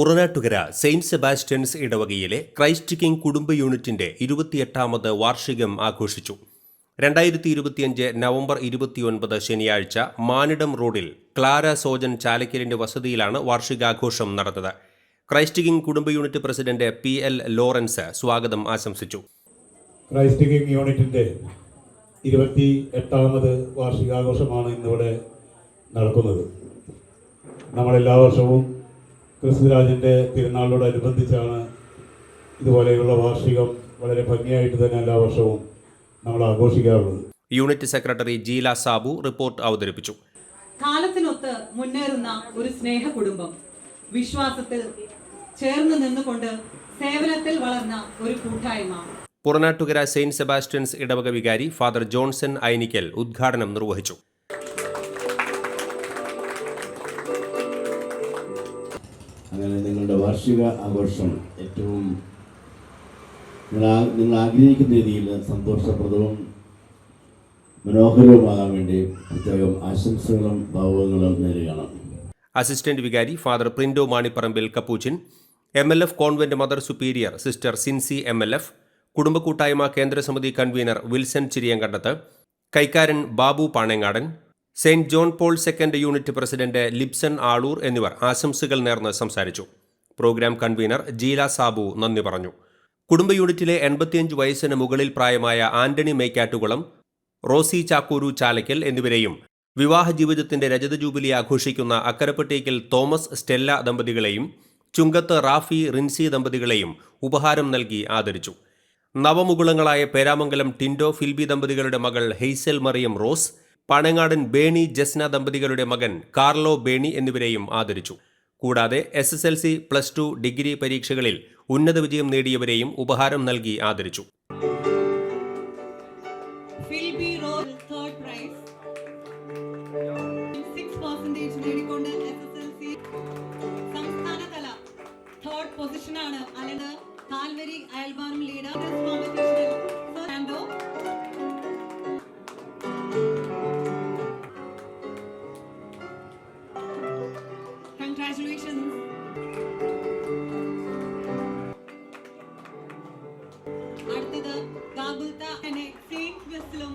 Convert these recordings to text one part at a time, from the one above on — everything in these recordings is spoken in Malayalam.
പുറനാട്ടുകര സെയിന്റ് സെബാസ്റ്റ്യൻസ് ഇടവകയിലെ ക്രൈസ്റ്റ് കിങ് കുടുംബ യൂണിറ്റിന്റെ ഇരുപത്തിയെട്ടാമത് വാർഷികം ആഘോഷിച്ചു. രണ്ടായിരത്തി ഇരുപത്തിയഞ്ച് നവംബർ ഇരുപത്തിയൊൻപത് ശനിയാഴ്ച മാനിടം റോഡിൽ ക്ലാര സോജൻ ചാലക്കലിന്റെ വസതിയിലാണ് വാർഷികാഘോഷം നടന്നത്. ക്രൈസ്റ്റ് കിങ് കുടുംബ unit president P L Lawrence സ്വാഗതം ആശംസിച്ചു. ക്രൈസ്റ്റ് കിങ് യൂണിറ്റിന്റെ ഇരുപത്തി എട്ടാമത് വാർഷികാഘോഷമാണ് ഇന്നിവിടെ നടക്കുന്നത്. നമ്മളെല്ലാ വർഷവും ക്രിസ്തുരാജിന്റെ തിരുനാളിനോടനുബന്ധിച്ചാണ് ഇതുപോലെയുള്ള വാർഷികം വളരെ ഭംഗിയായിട്ട് തന്നെ എല്ലാ വർഷവും നമ്മൾ ആഘോഷിക്കാറുള്ളത്. Unit secretary Jeela Sabu report അവതരിപ്പിച്ചു. കാലത്തിനൊത്ത് മുന്നേറുന്ന ഒരു സ്നേഹ കുടുംബം വിശ്വാസത്തിൽ ചേർന്ന് നിന്നുകൊണ്ട് സേവനത്തിൽ വളർന്ന ഒരു കൂട്ടായ്മ. പുറനാട്ടുകര സെയിന്റ് സെബാസ്റ്റ്യൻസ് ഇടവക വികാരി ഫാദർ ജോൺസൺ ഐനിക്കൽ ഉദ്ഘാടനം നിർവഹിച്ചു. അങ്ങനെ നിങ്ങളുടെ വാർഷിക ആഘോഷം ഏറ്റവും നിങ്ങൾ നിങ്ങൾ ആഗ്രഹിക്കുന്ന രീതിയിൽ സന്തോഷപ്രദവും മനോഹരവുമാകാൻ വേണ്ടി പ്രത്യേകം ആശംസകളും ഭാവങ്ങളും നേരുകയാണ്. അസിസ്റ്റന്റ് വികാരി father Prindo Manipparambil Capuchin M L F convent mother superior sister Sincy M L F കുടുംബ കൂട്ടായ്മ കേന്ദ്രസമിതി convener Wilson Chiriyankandath കൈക്കാരൻ Babu Panengadan Saint John Paul second unit president Lipson Aloor എന്നിവർ ആശംസകൾ നേർന്ന് സംസാരിച്ചു. പ്രോഗ്രാം കൺവീനർ ജീല സാബു നന്ദി പറഞ്ഞു. കുടുംബ യൂണിറ്റിലെ എൺപത്തിയഞ്ച് വയസ്സിന് മുകളിൽ പ്രായമായ ആന്റണി മേക്കാട്ടുകുളം റോസി ചാക്കൂരു ചാലക്കൽ എന്നിവരെയും വിവാഹ ജീവിതത്തിന്റെ രജത ജൂബിലി ആഘോഷിക്കുന്ന അക്കരപ്പട്ടേക്കൽ തോമസ് സ്റ്റെല്ല ദമ്പതികളെയും ചുങ്കത്ത് റാഫി റിൻസി ദമ്പതികളെയും ഉപഹാരം നൽകി ആദരിച്ചു. നവമുകുളങ്ങളായ പേരാമംഗലം ടിൻഡോ ഫിൽബി ദമ്പതികളുടെ മകൾ Hazel Mariyam Rose Panangadan Bernie Jasna ദമ്പതികളുടെ മകൻ കാർലോ ബേണി എന്നിവരെയും ആദരിച്ചു. കൂടാതെ S S L C plus two degree പരീക്ഷകളിൽ ഉന്നത വിജയം നേടിയവരെയും ഉപഹാരം നൽകി ആദരിച്ചു. പൊസിഷനാണ് അലന് കാൽവരി അയൽവാനം ലീഡർ കൺഗ്രാറ്റുലേഷൻസ് അടുത്തത് ഗാബുൽത്ത എന്നെ സെയിന്റ് വെസ്റ്റിലും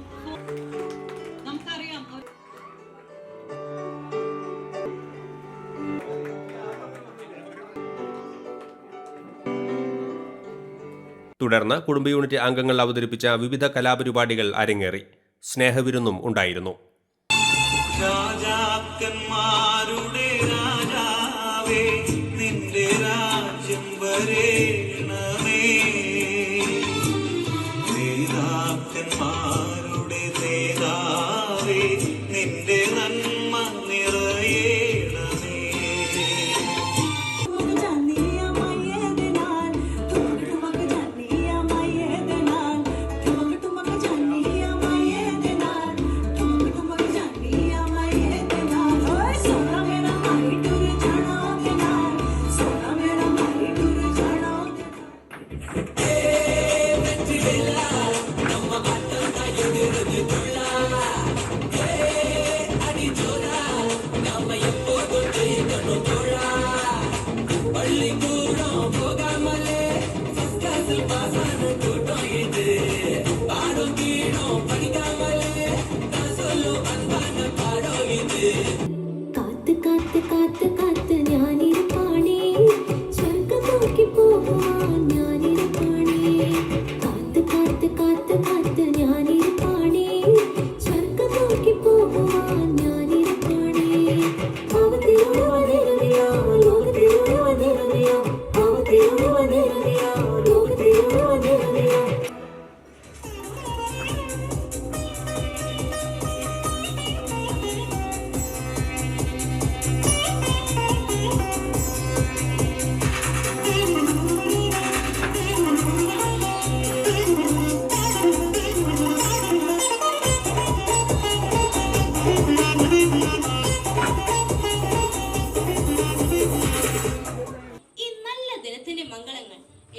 നമുക്കറിയാം. തുടർന്ന് കുടുംബ യൂണിറ്റ് അംഗങ്ങൾ അവതരിപ്പിച്ച വിവിധ കലാപരിപാടികൾ അരങ്ങേറി. സ്നേഹവിരുന്നും ഉണ്ടായിരുന്നു. രാജാക്കന്മാരുടെ Oh,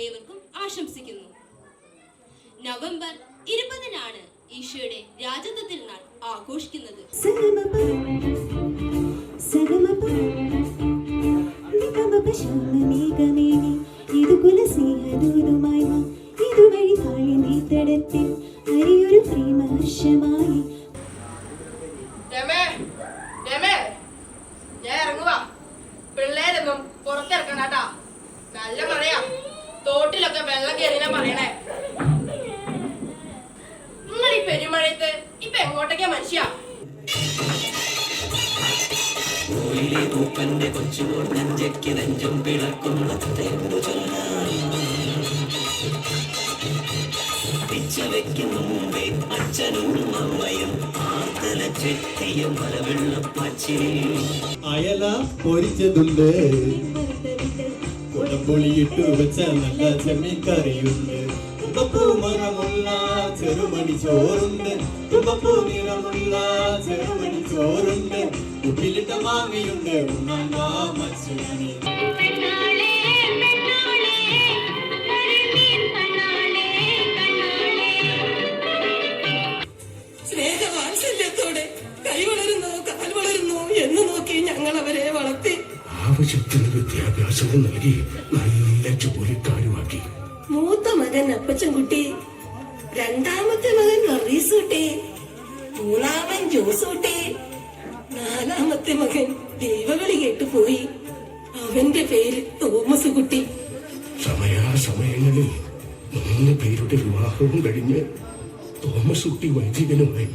ഏവർക്കും ആശംസിക്കുന്നു. നവംബർ ഇരുപതിനാണ് ഈശോയുടെ രാജത്വത്തിൽ നാൾ ആഘോഷിക്കുന്നത്. Sa-ga-ma-pa, sa-ga-ma-pa, di ka ba ba siya? ഒന്ന് മേഘമേനി ഇതുകുല സ്നേഹദൂതുമായി വാ ഇതുവഴി നല്ല മഴയാ. തോട്ടിലൊക്കെ വെള്ളം കയറിനാ പറയണേ? നിങ്ങൾ ഈ പെരുമഴയത്ത് ഇപ്പൊ എങ്ങോട്ടേക്കാ മനുഷ്യ? അയല പൊരിച്ചതുണ്ട്. കുടംപൊളിയിട്ട് വെച്ച നല്ല ചെമ്മിക്കറിയുണ്ട് ചെറുമണി ചോറുണ്ട്. തുമ്പപ്പൂ നിറമുള്ള ചെറുമണി ചോറുണ്ട്. ഉപ്പിലിട്ട മാങ്ങയുണ്ട്. ഉണ്ണാൻ വാ ആവശ്യത്തിന് വിദ്യാഭ്യാസവും നൽകി നല്ല ജോലിക്കാരുമാക്കി മൂത്ത മകൻ അപ്പച്ചൻ കുട്ടി രണ്ടാമത്തെ മകൻ വർഗീസ് കുട്ടി മൂന്നാമൻ ജോസ് കുട്ടി നാലാമത്തെ മകൻ ദൈവകളി കേട്ടുപോയി. അവന്റെ പേര് തോമസ് കുട്ടി. സമയാസമയങ്ങളിൽ മൂന്ന് പേരുടെ വിവാഹവും കഴിഞ്ഞ് തോമസ് കുട്ടി വൈദികനുമായി.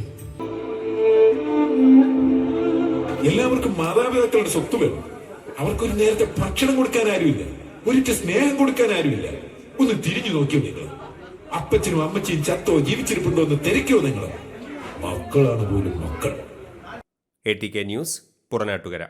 എല്ലാവർക്കും മാതാപിതാക്കളുടെ സ്വത്ത് വേണം. അവർക്കൊരു നേരത്തെ ഭക്ഷണം കൊടുക്കാൻ ആരുമില്ല. ഒരിറ്റ് സ്നേഹം കൊടുക്കാൻ ആരുമില്ല. ഒന്ന് തിരിഞ്ഞു നോക്കിയോ നിങ്ങൾ? അപ്പച്ചനും അമ്മച്ചിയും ചത്തോ ജീവിച്ചിരിപ്പുണ്ടോ എന്ന് തിരക്കോ നിങ്ങൾ? മക്കളാണ് പോലും മക്കൾ. A T K news Puranattukara.